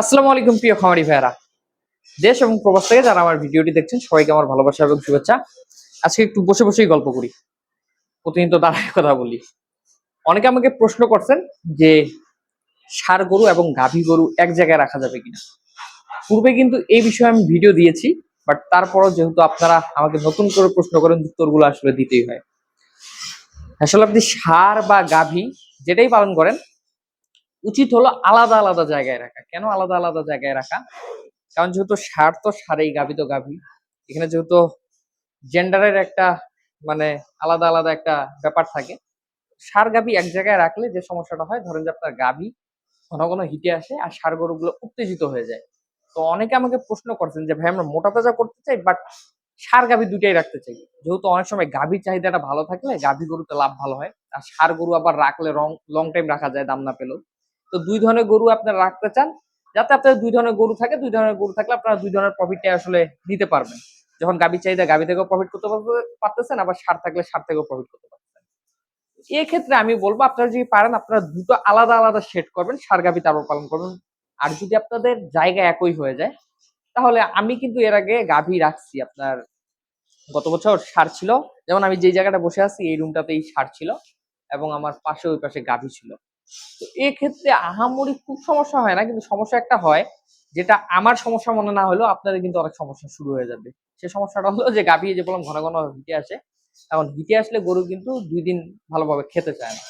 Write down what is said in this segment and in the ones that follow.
আসসালামু আলাইকুম, প্রিয় খামারি ভাইয়ারা। দেশ এবং প্রবাস থেকে যারা আমার ভিডিওটি দেখছেন, সবাইকে আমার ভালোবাসা এবং শুভেচ্ছা। আজকে একটু বসে বসেই গল্প করি। প্রতিদিন তো দাঁড়ায় কথা বলি। অনেকে আমাকে প্রশ্ন করছেন যে ষাড় গরু এবং গাভী গরু এক জায়গায় রাখা যাবে কিনা? পূর্বে কিন্তু এই বিষয়ে আমি ভিডিও দিয়েছি, বাট তারপরও যেহেতু আপনারা আমাকে নতুন করে প্রশ্ন করেন, উত্তরগুলো আসলে দিতেই হয়। আসলে আপনি ষাড় বা গাভী যেটাই পালন করেন উচিত হলো আলাদা আলাদা জায়গায় রাখা। কেন আলাদা আলাদা জায়গায় রাখা? কারণ যেহেতু সার তো সারেই গাভী তো গাভী, এখানে যেহেতু জেন্ডারের একটা মানে আলাদা আলাদা একটা ব্যাপার থাকে, সার গাভী এক জায়গায় রাখলে যে সমস্যাটা হয়, ধরেন যে আপনার গাভী ঘন ঘন হিটে আসে আর সার গরুগুলো উত্তেজিত হয়ে যায়। তো অনেকে আমাকে প্রশ্ন করছেন যে, ভাই, আমরা মোটা তাজা করতে চাই বাট সার গাভী দুইটাই রাখতে চাই। যেহেতু অনেক সময় গাভীর চাহিদাটা ভালো থাকলে গাভী গরুতে লাভ ভালো হয়, আর সার গরু আবার রাখলে রং লং টাইম রাখা যায়, দাম না পেলেও। তো দুই ধরনের গরু আপনারা রাখতে চান। যাতে আপনার দুই ধরনের গরু থাকে, দুই ধরনের গরু থাকলে আপনারা দুই ধরনের প্রফিটটা আসলে নিতে পারবেন। যখন গাভী চাহিদা গাভী থেকেও প্রফিট করতে পারতেছেন, আবার সার থাকলে সার থেকেও প্রফিট করতে পারতেছেন। এই ক্ষেত্রে আমি বলব, আপনারা যদি পারেন, আপনারা দুটো আলাদা আলাদা সেট করবেন, সার গাভী তারপর পালন করবেন। আর যদি আপনাদের জায়গা একই হয়ে যায়, তাহলে আমি কিন্তু এর আগে গাভী রাখছি আপনার, গত বছর সার ছিল। যেমন আমি যেই জায়গাটা বসে আছি, এই রুমটাতেই সার ছিল এবং আমার পাশে ওই পাশে গাভী ছিল। তো এক্ষেত্রে আহামরি খুব সমস্যা হয় না, কিন্তু সমস্যা একটা হয় যেটা আমার সমস্যা মনে না হলেও আপনাদের কিন্তু অনেক সমস্যা শুরু হয়ে যাবে। সে সমস্যাটা হলো যে গাভী যে বললাম ঘন ঘন হিটে আসে, এখন হিটে আসলে গরু কিন্তু দুই দিন ভালোভাবে খেতে চায় না।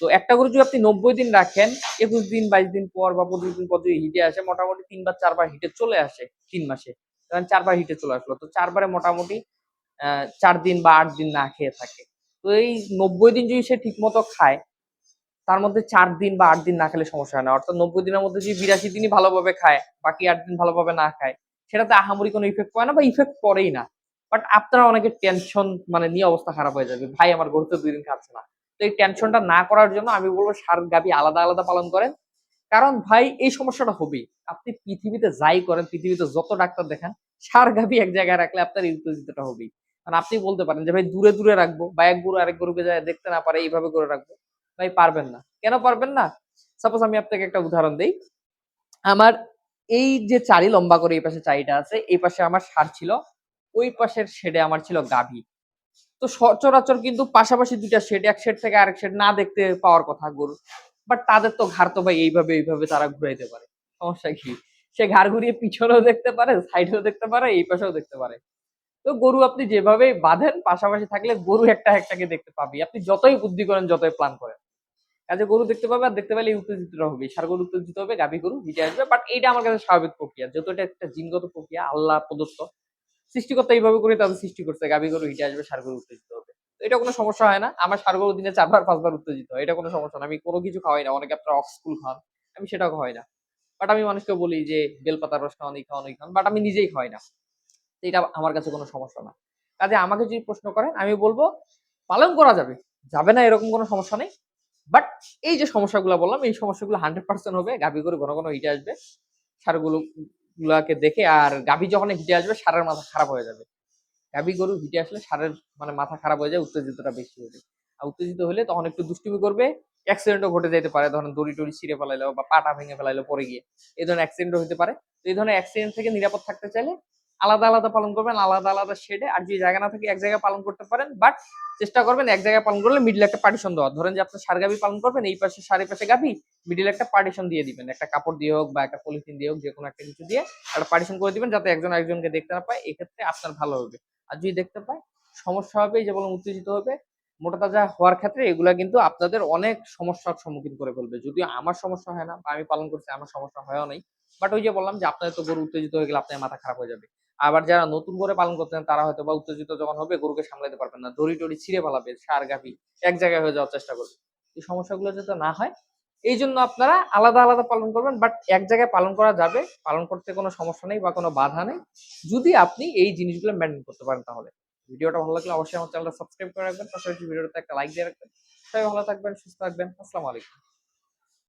তো একটা গরু যদি আপনি নব্বই দিন রাখেন, একুশ দিন, বাইশ দিন পর বা পঁচিশ দিন পর যদি হিটে আসে, মোটামুটি তিনবার চারবার হিটে চলে আসে তিন মাসে। কারণ চারবার হিটে চলে আসলো, তো চারবারে মোটামুটি চার দিন বা আট দিন না খেয়ে থাকে। তো এই নব্বই দিন যদি সে ঠিক মতো খায় তার মধ্যে চার দিন বা আট দিন না খেলে সমস্যা হয় না। অর্থাৎ নব্বই দিনের মধ্যে যদি বিরাশি দিনই ভালোভাবে খায়, বাকি আট দিন ভালোভাবে না খায়, সেটাতে আহামরি কোনো ইফেক্ট পড়ে না বা ইফেক্ট পড়েই না। বাট আপনারা অনেকে টেনশন মানে নিয়ে অবস্থা খারাপ হয়ে যাবে। ভাই, আমার গরু তো দুই দিন খাচ্ছে না। তো এই টেনশনটা না করার জন্য আমি বলব সার গাভী আলাদা আলাদা পালন করেন। কারণ ভাই, এই সমস্যাটা হবেই। আপনি পৃথিবীতে যাই করেন, পৃথিবীতে যত ডাক্তার দেখান, সার গাভী এক জায়গায় রাখলে আপনার উত্তেজিতটা হবেই। কারণ আপনি বলতে পারেন যে, ভাই, দূরে দূরে রাখব বা এক গরু আরেক গরুকে যায় দেখতে না পারে, এইভাবে করে রাখব। ভাই, পারবেন না। কেন পারবেন না? সাপোজ আমি আপনাকে একটা উদাহরণ দিই। আমার এই যে চারি লম্বা করে এই পাশে চারিটা আছে, এই পাশে আমার সার ছিল, ওই পাশের শেডে আমার ছিল গাভী। তো সচরাচর কিন্তু পাশাপাশি দুইটা শেড এক শেড থেকে আরেক শেড না দেখতে পাওয়ার কথা গরু। বাট তাদের তো ঘাড় তো ভাই এইভাবে এইভাবে তারা ঘুরাইতে পারে। সমস্যা কি? সে ঘাড় ঘুরিয়ে পিছনেও দেখতে পারে সাইডেও দেখতে পারে, এই পাশেও দেখতে পারে। তো গরু আপনি যেভাবে বাঁধেন, পাশাপাশি থাকলে গরু একটা একটাকে দেখতে পাবি আপনি যতই বুদ্ধি করেন, যতই প্ল্যান করেন। কাজে গরু দেখতে পাবে আর দেখতে পেলে উত্তেজিত হবে। সার গরু উত্তেজিত হবে, গাভী গরু হিটে আসবে। বাট এটা আমার কাছে স্বাভাবিক প্রক্রিয়া। যেহেতু এটা একটা জিনগত প্রক্রিয়া, আল্লাহ প্রদত্ত, সৃষ্টিকর্তা এইভাবে করে তাদের সৃষ্টি করছে, গাভী গরু হিটে আসবে, সার গরু উত্তেজিত হবে। এটা কোনো সমস্যা হয় না। আমার সার গরু দিনে চারবার, পাঁচবার উত্তেজিত হয়। এটা কোনো সমস্যা না। আমি কোনো কিছু খাওয়াই না। অনেকে আপনার অফ স্কুল খান। আমি সেটাও খাওয়াই না। বাট আমি মানুষকে বলি যে বেলপাতার রস খাওয়ান খাওয়ান খাওয়ান বাট আমি নিজেই খাওয়াই না। এটা আমার কাছে কোনো সমস্যা না। কাজে আমাকে যদি প্রশ্ন করেন, আমি বলব, পালন করা যাবে। যাবে না এরকম কোনো সমস্যা নেই। বাট এই যে সমস্যাগুলো বললাম, এই সমস্যাগুলো হান্ড্রেড পার্সেন্ট হবে। গাভী করে ঘন ঘন হিটে আসবে। সারগুলো, গুলাকে দেখে আর গাভী যখন হিটে আসবে, সারের মাথা খারাপ হয়ে যাবে। গাভী গরু হিটে আসলে সারের মানে মাথা খারাপ হয়ে যায়, উত্তেজিতটা বেশি হবে। আর উত্তেজিত হলে তখন একটু দুষ্টুমি করবে অ্যাক্সিডেন্টও ঘটে যেতে পারে। ধরেন দড়ি টড়ি ছিঁড়ে ফেলাইলো বা পাটা ভেঙে ফেলাইলো পরে গিয়ে। এই ধরনের অ্যাক্সিডেন্টও হতে পারে। তো এই ধরনের অ্যাক্সিডেন্ট থেকে নিরাপদ থাকতে চাইলে আলাদা আলাদা পালন করবেন, আলাদা আলাদা শেডে আর যদি জায়গা না থাকে এক জায়গায় পালন করতে পারেন বাট চেষ্টা করবেন এক জায়গায় পালন করলে মিডিল একটা পার্টিশন দেওয়া ধরেন যে আপনার সার গাভি পালন করবেন, এই পাশে সারি পাশে গাভি মিডিল একটা পার্টিশন দিয়ে দিবেন। একটা কাপড় দিয়ে হোক বা একটা পলিথিন দিয়ে হোক, যে কোনো একটা কিছু দিয়ে একটা পার্টিশন করে দিবেন, যাতে একজন একজনকে দেখতে না পায়। এক্ষেত্রে আপনার ভালো হবে। আর যদি দেখতে পায়, সমস্যা হবে যে বললাম, উত্তেজিত হবে, মোটা তাজা হওয়ার ক্ষেত্রে এগুলা কিন্তু আপনাদের অনেক সমস্যার সম্মুখীন করে ফেলবে। যদিও আমার সমস্যা হয় না, বা আমি পালন করছি, আমার সমস্যা হয়ও নাই। বাট ওই যে বললাম যে আপনাদের তো গরু উত্তেজিত হয়ে গেলে আপনার মাথা খারাপ হয়ে যাবে। আবার যারা নতুন করে পালন করতেন তারা হয়তো বা উত্তেজিত যখন হবে, গরুকে সামলাতে পারবেন না। দড়ি টড়ি ছিঁড়ে ফেলাবে, সার গাভি এক জায়গায় হয়ে যাওয়ার চেষ্টা করবে। এই সমস্যাগুলো যাতে না হয়, এই জন্য আপনারা আলাদা আলাদা পালন করবেন, বাট এক জায়গায় পালন করা যাবে, পালন করতে কোনো সমস্যা নেই বা কোনো বাধা নেই। যদি আপনি এই জিনিসগুলো মেনটেন করতে পারেন তাহলে। ভিডিওটা ভালো লাগলে অবশ্যই আমার চ্যানেলটা সাবস্ক্রাইব করে রাখবেন, পাশাপাশি ভিডিওটাতে একটা লাইক দিয়ে রাখবেন। সবাই ভালো থাকবেন, সুস্থ থাকবেন। আসসালামু আলাইকুম।